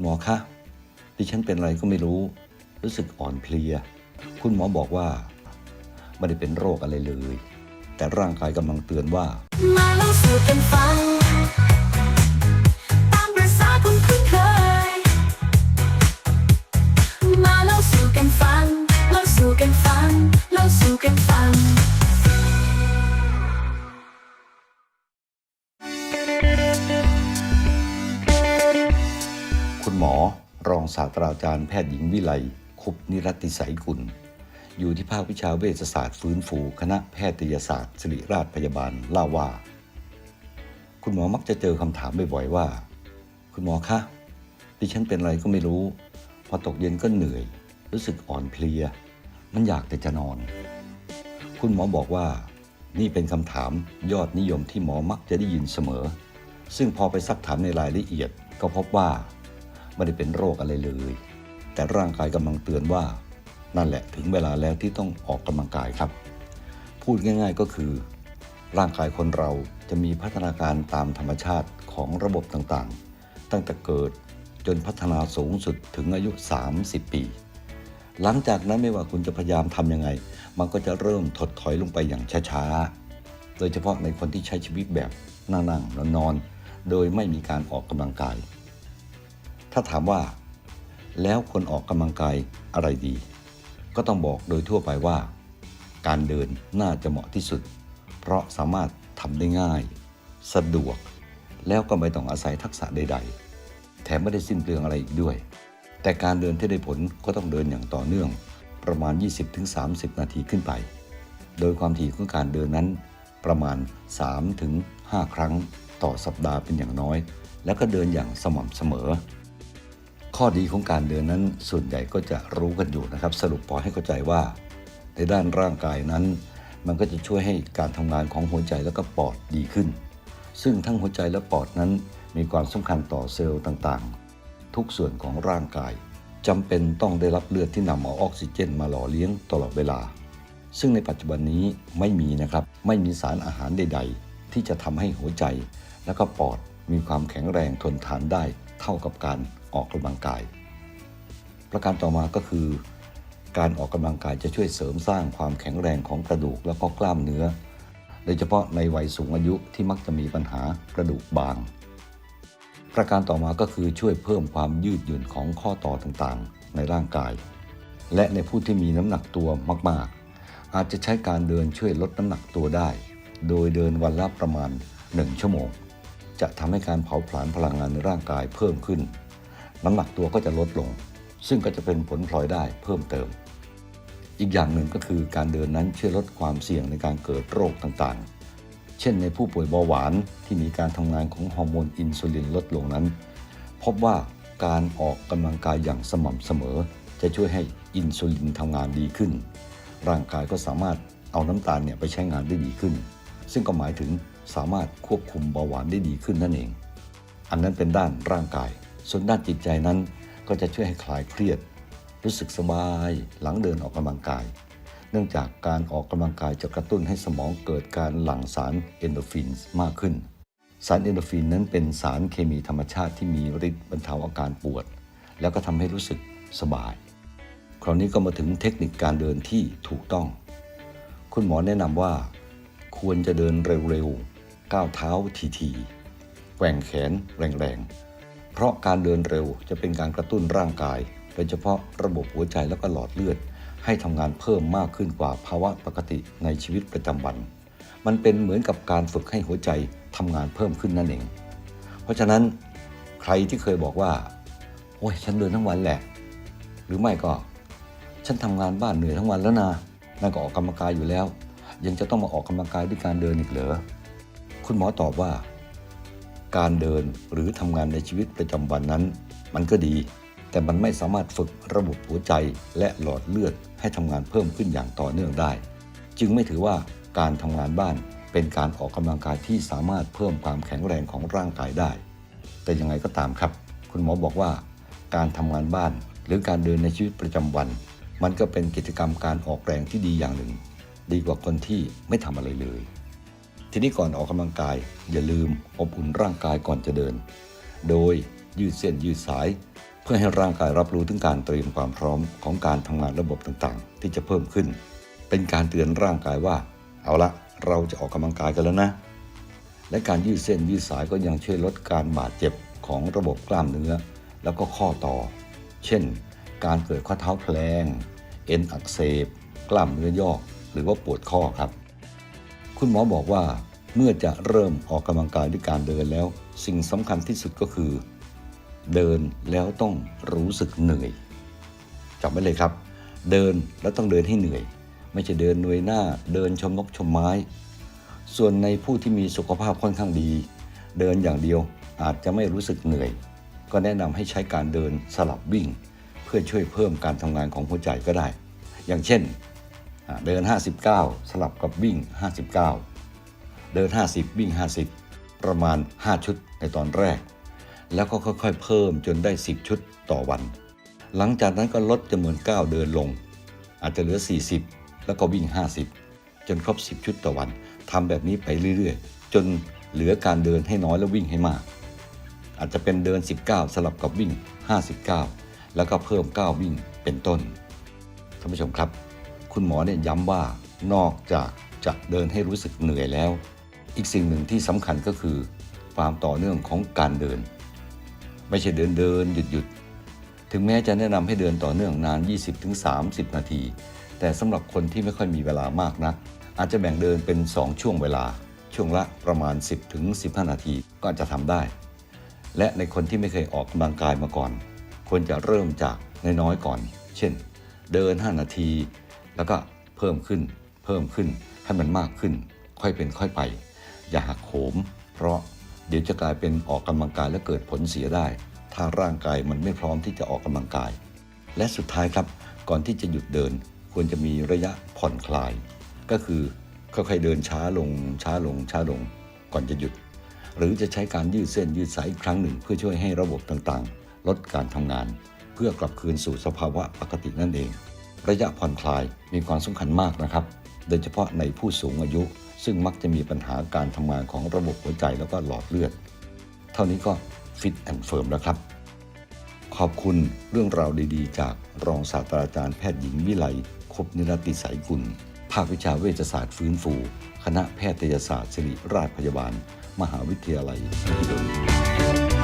คุณหมอคะดิฉันเป็นอะไรก็ไม่รู้ รู้สึกอ่อนเพลีย คุณหมอบอกว่า ไม่ได้เป็นโรคอะไรเลย แต่ร่างกายกำลังเตือนว่า มาเล่าสู่กันฟัง คุณหมอ รองศาสตราจารย์แพทย์หญิงวิไลคุปนิรัติสัยกุล อยู่ที่ภาควิชาเวชศาสตร์ฟื้นฟู คณะแพทยศาสตร์ศิริราชพยาบาลเล่าว่า คุณหมอมักจะเจอคำถามบ่อยๆว่า คุณหมอคะดิฉันเป็นอะไรก็ไม่รู้ พอตกเย็นก็เหนื่อย รู้สึกอ่อนเพลีย มันอยากแต่จะนอน คุณหมอบอกว่า นี่เป็นคำถามยอดนิยมที่หมอมักจะได้ยินเสมอ ซึ่งพอไปซักถามในรายละเอียดก็พบว่า ไม่ได้เป็นโรคอะไรเลย แต่ร่างกายกำลังเตือนว่า นั่นแหละถึงเวลาแล้วที่ต้องออกกำลังกายครับ พูดง่าย ๆก็คือ ร่างกายคนเราจะมีพัฒนาการตามธรรมชาติของระบบต่างๆ ตั้งแต่เกิดจนพัฒนาสูงสุดถึงอายุ 30 ปี หลังจากนั้นไม่ว่าคุณจะพยายามทำยังไง มันก็จะเริ่มถดถอยลงไปอย่างช้าๆ โดยเฉพาะในคนที่ใช้ชีวิตแบบนั่งๆนอนๆ โดยไม่มีการออกกำลังกาย ถ้าถามว่า แล้วคนออกกำลังกายอะไรดี ก็ต้องบอกโดยทั่วไปว่า การเดินน่าจะเหมาะที่สุด เพราะสามารถทำได้ง่าย สะดวก แล้วก็ไม่ต้องอาศัยทักษะใด ๆ แถมไม่ได้สิ้นเปลืองอะไรอีกด้วย แต่การเดินที่ได้ผลก็ต้องเดินอย่างต่อเนื่อง ประมาณ 20-30 นาทีขึ้นไป โดยความถี่ของการเดินนั้นประมาณ 3-5 ครั้งต่อสัปดาห์เป็นอย่างน้อย แล้วก็เดินอย่างสม่ำเสมอ ข้อดีของการเดินนั้นส่วนใหญ่ก็จะรู้กันอยู่นะครับ สรุปพอให้เข้าใจว่า ในด้านร่างกายนั้น มันก็จะช่วยให้การทำงานของหัวใจและก็ปอดดีขึ้น ซึ่งทั้งหัวใจและปอดนั้นมีความสำคัญต่อเซลล์ต่างๆ ทุกส่วนของร่างกายจำเป็นต้องได้รับเลือดที่นำเอาออกซิเจน มาหล่อเลี้ยงตลอดเวลา ซึ่งในปัจจุบันนี้ไม่มีนะครับไม่มีสารอาหารใด ๆ ที่จะทำให้หัวใจและก็ปอดมีความแข็งแรงทนทานได้เท่ากับการ ออกกำลังกาย ประการต่อมาก็คือ การออกกำลังกายจะช่วยเสริมสร้างความแข็งแรงของกระดูกและก็กล้ามเนื้อ โดยเฉพาะในวัยสูงอายุที่มักจะมีปัญหากระดูกบาง ประการต่อมาก็คือช่วยเพิ่มความยืดหยุ่นของข้อต่อต่างๆ ในร่างกาย และในผู้ที่มีน้ำหนักตัวมากๆ อาจจะใช้การเดินช่วยลดน้ำหนักตัวได้ โดยเดินวันละประมาณ 1 ชั่วโมงจะทำให้การเผาผลาญพลังงานในร่างกายเพิ่มขึ้น น้ำหนักตัวก็จะลดลง ซึ่งก็จะเป็นผลพลอยได้เพิ่มเติม อีกอย่างหนึ่งก็คือการเดินนั้นช่วยลดความเสี่ยงในการเกิดโรคต่างๆ เช่นในผู้ป่วยเบาหวานที่มีการทำงานของฮอร์โมนอินซูลินลดลงนั้น พบว่าการออกกำลังกายอย่างสม่ำเสมอ จะช่วยให้อินซูลินทำงานดีขึ้น ร่างกายก็สามารถเอาน้ำตาลเนี่ยไปใช้งานได้ดีขึ้น ซึ่งก็หมายถึงสามารถควบคุมเบาหวานได้ดีขึ้นนั่นเอง อันนั้นเป็นด้านร่างกาย ส่วนด้านจิตใจนั้นก็จะช่วยให้คลายเครียด รู้สึกสบายหลังเดินออกกำลังกาย เนื่องจากการออกกำลังกายจะกระตุ้นให้สมองเกิดการหลั่งสารเอนโดฟินมากขึ้น สารเอนโดฟินนั้นเป็นสารเคมีธรรมชาติที่มีฤทธิ์บรรเทาอาการปวด แล้วก็ทำให้รู้สึกสบาย คราวนี้ก็มาถึงเทคนิคการเดินที่ถูกต้อง คุณหมอแนะนำว่า ควรจะเดินเร็วๆก้าวเท้าทีๆแกว่งแขนแรงๆ ราะการเดินเร็วจะเป็นการกระตุ้นร่างกาย โดยเฉพาะระบบหัวใจและก็หลอดเลือด ให้ทำงานเพิ่มมากขึ้นกว่าภาวะปกติในชีวิตประจำวัน มันเป็นเหมือนกับการฝึกให้หัวใจทำงานเพิ่มขึ้นนั่นเอง เพราะฉะนั้นใครที่เคยบอกว่าโอ้ยฉันเดินทั้งวันแหละ หรือไม่ก็ ฉันทำงานบ้านเหนื่อยทั้งวันแล้วนะนั่นก็ออกกำลังกายอยู่แล้ว ยังจะต้องมาออกกำลังกายด้วยการเดินอีกเหรอคุณหมอตอบว่า การเดินหรือทำงานในชีวิตประจำวันนั้น มันก็ดี แต่มันไม่สามารถฝึกระบบหัวใจและหลอดเลือดให้ทำงานเพิ่มขึ้นอย่างต่อเนื่องได้ จึงไม่ถือว่าการทำงานบ้านเป็นการออกกำลังกายที่สามารถเพิ่มความแข็งแรงของร่างกายได้ แต่ยังไงก็ตามครับ คุณหมอบอกว่า การทำงานบ้านหรือการเดินในชีวิตประจำวัน มันก็เป็นกิจกรรมการออกแรงที่ดีอย่างหนึ่ง ดีกว่าคนที่ไม่ทำอะไรเลย ทีนี้ก่อนออกกำลังกาย อย่าลืมอบอุ่นร่างกายก่อนจะเดิน โดยยืดเส้นยืดสาย เพื่อให้ร่างกายรับรู้ถึงการเตรียมความพร้อมของการทำงานระบบต่างๆ ที่จะเพิ่มขึ้น เป็นการเตือนร่างกายว่า เอาละเราจะออกกำลังกายกันแล้วนะ และการยืดเส้นยืดสายก็ยังช่วยลดการบาดเจ็บของระบบกล้ามเนื้อ แล้วก็ข้อต่อ เช่น การเกิดข้อเท้าแพลง เอ็นอักเสบ กล้ามเนื้อยอก หรือว่าปวดข้อครับ คุณหมอบอกว่าเมื่อจะเริ่มออกกำลังกายด้วยการเดินแล้ว สิ่งสำคัญที่สุดก็คือ เดินแล้วต้องรู้สึกเหนื่อยจำไว้เลยครับ เดินแล้วต้องเดินให้เหนื่อย ไม่ใช่เดินหน่วยหน้าเดินชมนกชมไม้ ส่วนในผู้ที่มีสุขภาพค่อนข้างดี เดินอย่างเดียวอาจจะไม่รู้สึกเหนื่อย ก็แนะนำให้ใช้การเดินสลับวิ่ง เพื่อช่วยเพิ่มการทำงานของหัวใจก็ได้ อย่างเช่น เดิน 59 สลับกับวิ่ง 59 เดิน 50 วิ่ง 50 ประมาณ 5 ชุดในตอนแรก แล้วก็ค่อยๆ เพิ่มจนได้ 10 ชุดต่อวัน หลังจากนั้นก็ลดจำนวนก้าวเดินลง อาจจะเหลือ 40 แล้วก็วิ่ง 50 จนครบ 10 ชุดต่อวันทำแบบนี้ไปเรื่อยๆ จนเหลือการเดินให้น้อยแล้ววิ่งให้มาก อาจจะเป็นเดิน 19 สลับกับวิ่ง 59 แล้วก็เพิ่มก้าววิ่งเป็นต้นท่านผู้ชมครับ คุณหมอเนี่ยย้ำว่านอกจากจะเดินให้รู้สึกเหนื่อยแล้ว อีกสิ่งหนึ่งที่สำคัญก็คือ ความต่อเนื่องของการเดิน ไม่ใช่เดินเดินหยุดหยุดถึงแม้จะแนะนำให้เดินต่อเนื่องนาน 20-30 นาที แต่สำหรับคนที่ไม่ค่อยมีเวลามากนัก อาจจะแบ่งเดินเป็น 2 ช่วงเวลา ช่วงละประมาณ 10-15 นาทีก็จจะทำได้ และในคนที่ไม่เคยออกกำลังกายมาก่อน ควรจะเริ่มจากน้อยๆก่อน เช่น เดิน 5 นาที แล้วก็เพิ่มขึ้นเพิ่มขึ้นให้มันมากขึ้น ค่อยเป็นค่อยไป อย่าหักโหม เพราะเดี๋ยวจะกลายเป็นออกกำลังกายและเกิดผลเสียได้ ถ้าร่างกายมันไม่พร้อมที่จะออกกำลังกาย และสุดท้ายครับ ก่อนที่จะหยุดเดิน ควรจะมีระยะผ่อนคลาย ก็คือค่อยๆเดินช้าลงช้าลงช้าลง ก่อนจะหยุด หรือจะใช้การยืดเส้นยืดสายอีกครั้งหนึ่ง เพื่อช่วยให้ระบบต่างๆ ลดการทำงาน เพื่อกลับคืนสู่สภาวะปกตินั่นเอง ระยะผ่อนคลายมีความสำคัญมากนะครับ โดยเฉพาะในผู้สูงอายุ ซึ่งมักจะมีปัญหาการทำงานของระบบหัวใจแล้วก็หลอดเลือด เท่านี้ก็ฟิตแอนด์เฟิร์มแล้วครับ ขอบคุณเรื่องราวดีๆ จากรองศาสตราจารย์แพทย์หญิงวิไลคบนิรติสายกุล ภาควิชาเวชศาสตร์ฟื้นฟู คณะแพทยศาสตร์ศิริราชพยาบาล มหาวิทยาลัยมหิดล